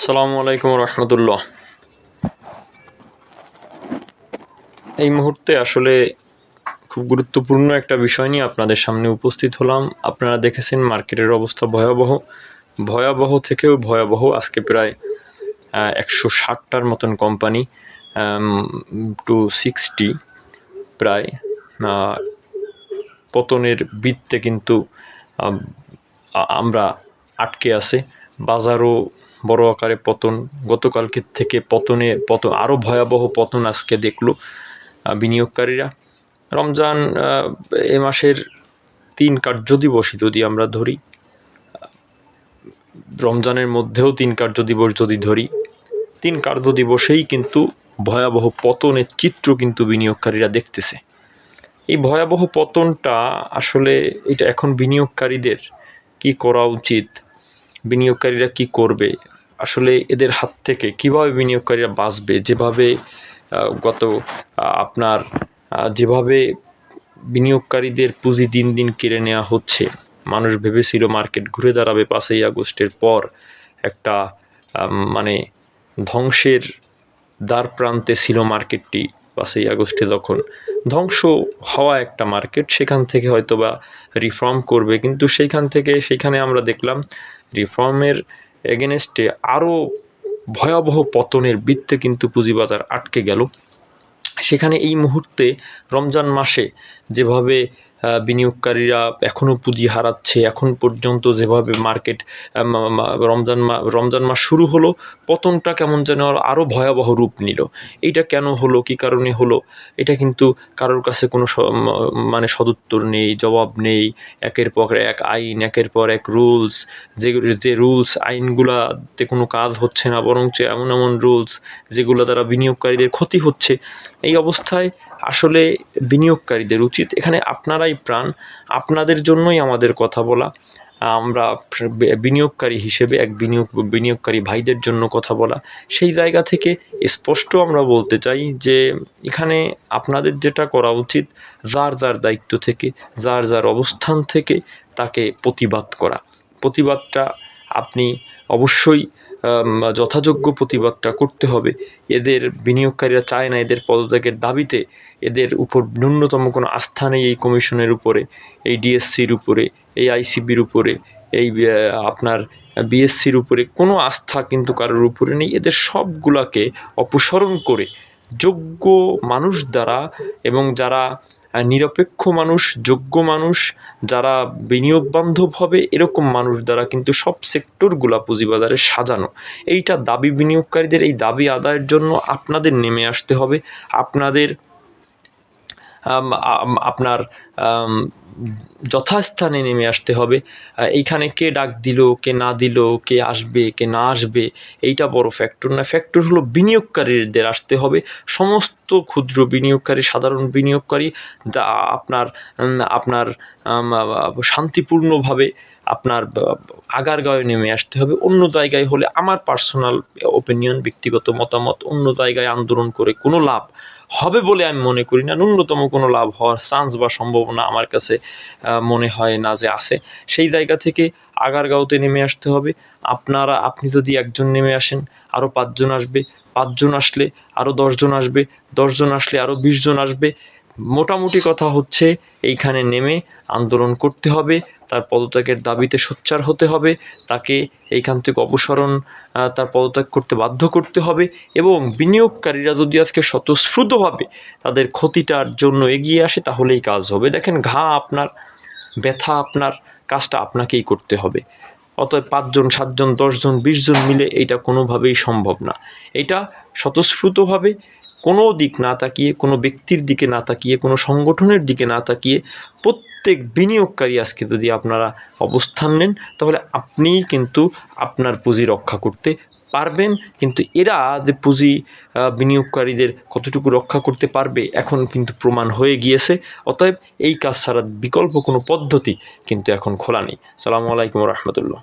আসসালামু আলাইকুম রহমতুল্লাহ। এই মুহূর্তে আসলে খুব গুরুত্বপূর্ণ একটা বিষয় নিয়ে আপনাদের সামনে উপস্থিত হলাম। আপনারা দেখেছেন মার্কেটের অবস্থা ভয়াবহ। ভয়াবহ থেকেও ভয়াবহ। আজকে প্রায় একশো ষাটটার মতন কোম্পানি টু সিক্সটি প্রায় পতনের বৃত্তে কিন্তু আমরা আটকে আছে। বাজারও বড় আকারে পতন গতকালকের থেকে পতনে পতন আরও ভয়াবহ পতন আজকে দেখল বিনিয়োগকারীরা। রমজান এ মাসের তিন কার্য দিবসই যদি আমরা ধরি রমজানের মধ্যেও তিন কার্য দিবস যদি ধরি, তিন কার্য দিবসেই কিন্তু ভয়াবহ পতনের চিত্র কিন্তু বিনিয়োগকারীরা দেখতেছে। এই ভয়াবহ পতনটা আসলে এটা এখন বিনিয়োগকারীদের কি করা উচিত বিনিয়োগকারীরা কি করবে? আসলে এদের হাত থেকে কীভাবে বিনিয়োগকারীরা বাঁচবে? যেভাবে গত আপনার যেভাবে বিনিয়োগকারীদের পুঁজি দিন দিন কেড়ে নেওয়া হচ্ছে, মানুষ ভেবেছিল মার্কেট ঘুরে দাঁড়াবে পাঁচই আগস্টের পর একটা মানে ধ্বংসের দ্বার প্রান্তে ছিল মার্কেটটি পাঁচই আগস্টে তখন। ধ্বংস হওয়া একটা মার্কেট, সেখান থেকে হয়তো বা রিফর্ম করবে, কিন্তু সেইখান থেকে সেইখানে আমরা দেখলাম রিফর্মের এগেনস্টে আরও ভয়াবহ পতনের বৃত্তে কিন্তু পুঁজিবাজার আটকে গেল। সেখানে এই মুহূর্তে রমজান মাসে যেভাবে বিনিয়োগকারীরা এখনও পুঁজি হারাচ্ছে। এখন পর্যন্ত যেভাবে মার্কেট রমজান মা, রমজান মাস শুরু হলো, পতনটা কেমন যেন আরও ভয়াবহ রূপ নিল। এইটা কেন হলো, কী কারণে হলো? এটা কিন্তু কারোর কাছে কোনো মানে সদুত্তর নেই, জবাব নেই। একের পর এক আইন, একের পর এক রুলস। যে যে রুলস আইনগুলাতে কোনো কাজ হচ্ছে না, বরঞ্চ এমন এমন রুলস যেগুলো দ্বারা বিনিয়োগকারীদের ক্ষতি হচ্ছে। এই অবস্থায় আসলে বিনিয়োগকারীদের উচিত। এখানে আপনারাই প্রাণ, আপনাদের জন্যই আমাদের কথা বলা। আমরা বিনিয়োগকারী হিসেবে এক বিনিয়োগ, বিনিয়োগকারী ভাইদের জন্য কথা বলা। সেই জায়গা থেকে স্পষ্ট আমরা বলতে চাই যে, এখানে আপনাদের যেটা করা উচিত, যার যার দায়িত্ব থেকে, যার যার অবস্থান থেকে তাকে প্রতিবাদ করা। প্রতিবাদটা আপনি অবশ্যই যথাযোগ্য প্রতিবাদটা করতে হবে। এদের বিনিয়োগকারীরা চায় না এদের পদত্যাগের দাবিতে এদের উপর ন্যূনতম কোনো আস্থা নেই এই কমিশনের উপরে, এই ডিএসসির উপরে, এই আইসিবির উপরে, এই আপনার বিএসসির উপরে। কোনো আস্থা কিন্তু কারোর উপরে নেই। এদের সবগুলাকে অপসারণ করে যোগ্য মানুষ দ্বারা এবং যারা নিরপেক্ষ মানুষ, যোগ্য মানুষ, যারা বিনিয়োগ বান্ধব হবে, এরকম মানুষ দ্বারা কিন্তু সব সেক্টরগুলা পুঁজিবাজারে সাজানো। এইটা দাবি বিনিয়োগকারীদের, এই দাবি আদায়ের জন্য আপনাদের নেমে আসতে হবে। আপনাদের আপনার যথাস্থানে নেমে আসতে হবে। এইখানে কে ডাক দিল, কে না দিল, কে আসবে, কে না আসবে, এইটা বড় ফ্যাক্টর না। ফ্যাক্টর হলো বিনিয়োগকারীদের আসতে হবে। সমস্ত ক্ষুদ্র বিনিয়োগকারী, সাধারণ বিনিয়োগকারী, যা আপনার আপনার শান্তিপূর্ণভাবে আপনার আগারগাঁয়ে নেমে আসতে হবে। অন্য জায়গায় হলে আমার পার্সোনাল ওপিনিয়ন ব্যক্তিগত মতামত, অন্য জায়গায় আন্দোলন করে কোনো লাভ হবে বলে আমি মনে করি না। ন্যূনতম কোনো লাভ হওয়ার চান্স বা সম্ভাবনা আমার কাছে মনে হয় না যে আছে। সেই জায়গা থেকে আগারগাঁওতে নেমে আসতে হবে। আপনারা, আপনি যদি একজন নেমে আসেন আরও পাঁচজন আসবে, পাঁচজন আসলে আরও দশজন আসবে, দশজন আসলে আরও বিশজন আসবে। মোটামুটি কথা হচ্ছে, এইখানে নেমে আন্দোলন করতে হবে, তার পদত্যাগের দাবিতে সোচ্চার হতে হবে, তাকে এইখান থেকে অপসারণ তার পদত্যাগ করতে বাধ্য করতে হবে এবং বিনিয়োগকারীরা যদি আজকে স্বতঃস্ফূর্তভাবে তাদের ক্ষতিটার জন্য এগিয়ে আসে, তাহলেই কাজ হবে। দেখেন, ঘা আপনার, ব্যথা আপনার, কাজটা আপনাকেই করতে হবে। অতএব পাঁচজন, সাতজন, দশজন, বিশজন মিলে এইটা কোনোভাবেই সম্ভব না। এটা স্বতঃস্ফূর্তভাবে কোনো দিক না তাকিয়ে, কোনো ব্যক্তির দিকে না তাকিয়ে, কোনো সংগঠনের দিকে না তাকিয়ে প্রত্যেক বিনিয়োগকারী আজকে যদি আপনারা অবস্থান নেন, তাহলে আপনিই কিন্তু আপনার পুঁজি রক্ষা করতে পারবেন। কিন্তু এরা যে পুঁজি বিনিয়োগকারীদের কতটুকু রক্ষা করতে পারবে, এখন কিন্তু প্রমাণ হয়ে গিয়েছে। অতএব এই কাজ ছাড়া বিকল্প কোনো পদ্ধতি কিন্তু এখন খোলা নেই। সালামু আলাইকুম রহমতুল্লাহ।